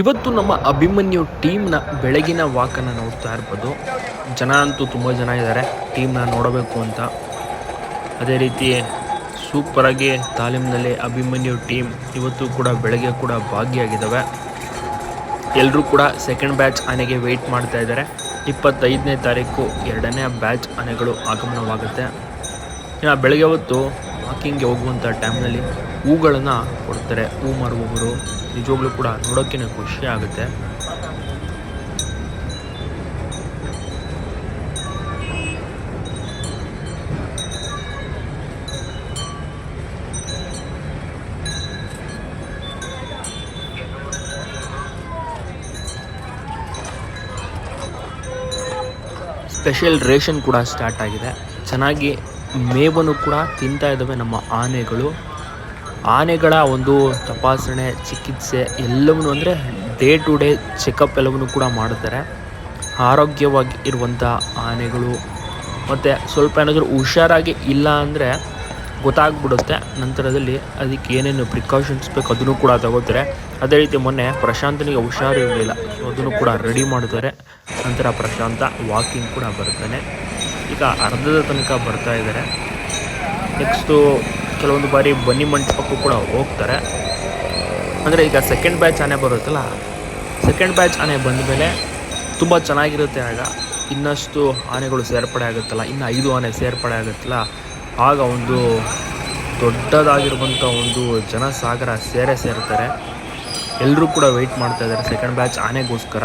ಇವತ್ತು ನಮ್ಮ ಅಭಿಮನ್ಯು ಟೀಮ್ನ ಬೆಳಗಿನ ವಾಕನ್ನು ನೋಡ್ತಾ ಇರ್ಬೋದು. ಜನ ಅಂತೂ ತುಂಬ ಜನ ಇದ್ದಾರೆ ಟೀಮ್ನ ನೋಡಬೇಕು ಅಂತ. ಅದೇ ರೀತಿ ಸೂಪರಾಗಿ ತಾಲೀಮಿನಲ್ಲಿ ಅಭಿಮನ್ಯು ಟೀಮ್ ಇವತ್ತು ಕೂಡ ಬೆಳಗ್ಗೆ ಕೂಡ ಭಾಗಿಯಾಗಿದ್ದಾವೆ ಎಲ್ಲರೂ ಕೂಡ ಸೆಕೆಂಡ್ ಬ್ಯಾಚ್ ಆನೆಗೆ ವೆಯ್ಟ್ ಮಾಡ್ತಾ ಇದ್ದಾರೆ ಇಪ್ಪತ್ತೈದನೇ ತಾರೀಕು ಎರಡನೇ ಬ್ಯಾಚ್ ಆನೆಗಳು ಆಗಮನವಾಗುತ್ತೆ. ಇನ್ನು ಬೆಳಗ್ಗೆ ಹೊತ್ತು ವಾಕಿಂಗ್ಗೆ ಹೋಗುವಂಥ ಟೈಮ್ನಲ್ಲಿ ಹೂಗಳನ್ನು ಕೊಡ್ತಾರೆ. ಹೂ ಮಾರುವವರು ನಿಜವಾಗ್ಲೂ ಕೂಡ ನೋಡೋಕ್ಕೇನೆ ಖುಷಿ ಆಗುತ್ತೆ. ಸ್ಪೆಷಲ್ ರೇಷನ್ ಕೂಡ ಸ್ಟಾರ್ಟ್ ಆಗಿದೆ. ಚೆನ್ನಾಗಿ ಮೇವನ್ನು ಕೂಡ ತಿಂತಾ ಇದ್ದಾವೆ ನಮ್ಮ ಆನೆಗಳು. ಆನೆಗಳ ಒಂದು ತಪಾಸಣೆ, ಚಿಕಿತ್ಸೆ ಎಲ್ಲವನ್ನು ಅಂದರೆ ಡೇ ಟು ಡೇ ಚೆಕಪ್ ಎಲ್ಲವನ್ನು ಕೂಡ ಮಾಡ್ತಾರೆ. ಆರೋಗ್ಯವಾಗಿ ಇರುವಂಥ ಆನೆಗಳು. ಮತ್ತು ಸ್ವಲ್ಪ ಏನಾದರೂ ಹುಷಾರಾಗಿ ಇಲ್ಲ ಅಂದರೆ ಗೊತ್ತಾಗ್ಬಿಡುತ್ತೆ. ನಂತರದಲ್ಲಿ ಅದಕ್ಕೆ ಏನೇನು ಪ್ರಿಕಾಷನ್ಸ್ ಬೇಕು ಅದನ್ನು ಕೂಡ ತಗೋತಾರೆ. ಅದೇ ರೀತಿ ಮೊನ್ನೆ ಪ್ರಶಾಂತನಿಗೆ ಹುಷಾರು ಇರಲಿಲ್ಲ ಸೊ ಅದನ್ನು ಕೂಡ ರೆಡಿ ಮಾಡ್ತಾರೆ. ನಂತರ ಪ್ರಶಾಂತ ವಾಕಿಂಗ್ ಕೂಡ ಬರ್ತಾನೆ. ಈಗ ಅರ್ಧದ ತನಕ ಬರ್ತಾ ಇದ್ದಾರೆ. ನೆಕ್ಸ್ಟು ಕೆಲವೊಂದು ಬಾರಿ ಬನ್ನಿ ಮಂಟಪಕ್ಕೂ ಕೂಡ ಹೋಗ್ತಾರೆ. ಅಂದರೆ ಈಗ ಸೆಕೆಂಡ್ ಬ್ಯಾಚ್ ಆನೆ ಬರುತ್ತಲ್ಲ ಸೆಕೆಂಡ್ ಬ್ಯಾಚ್ ಆನೆ ಬಂದ ಮೇಲೆ ತುಂಬ ಚೆನ್ನಾಗಿರುತ್ತೆ ಆಗ. ಇನ್ನಷ್ಟು ಆನೆಗಳು ಸೇರ್ಪಡೆ ಆಗುತ್ತಲ್ಲ, ಇನ್ನು ಐದು ಆನೆ ಸೇರ್ಪಡೆ ಆಗುತ್ತಲ್ಲ. ಆಗ ಒಂದು ದೊಡ್ಡದಾಗಿರುವಂಥ ಒಂದು ಜನಸಾಗರ ಸೇರೇ ಸೇರ್ತಾರೆ. ಎಲ್ಲರೂ ಕೂಡ ವೆಯ್ಟ್ ಮಾಡ್ತಾ ಇದ್ದಾರೆ ಸೆಕೆಂಡ್ ಬ್ಯಾಚ್ ಆನೆಗೋಸ್ಕರ.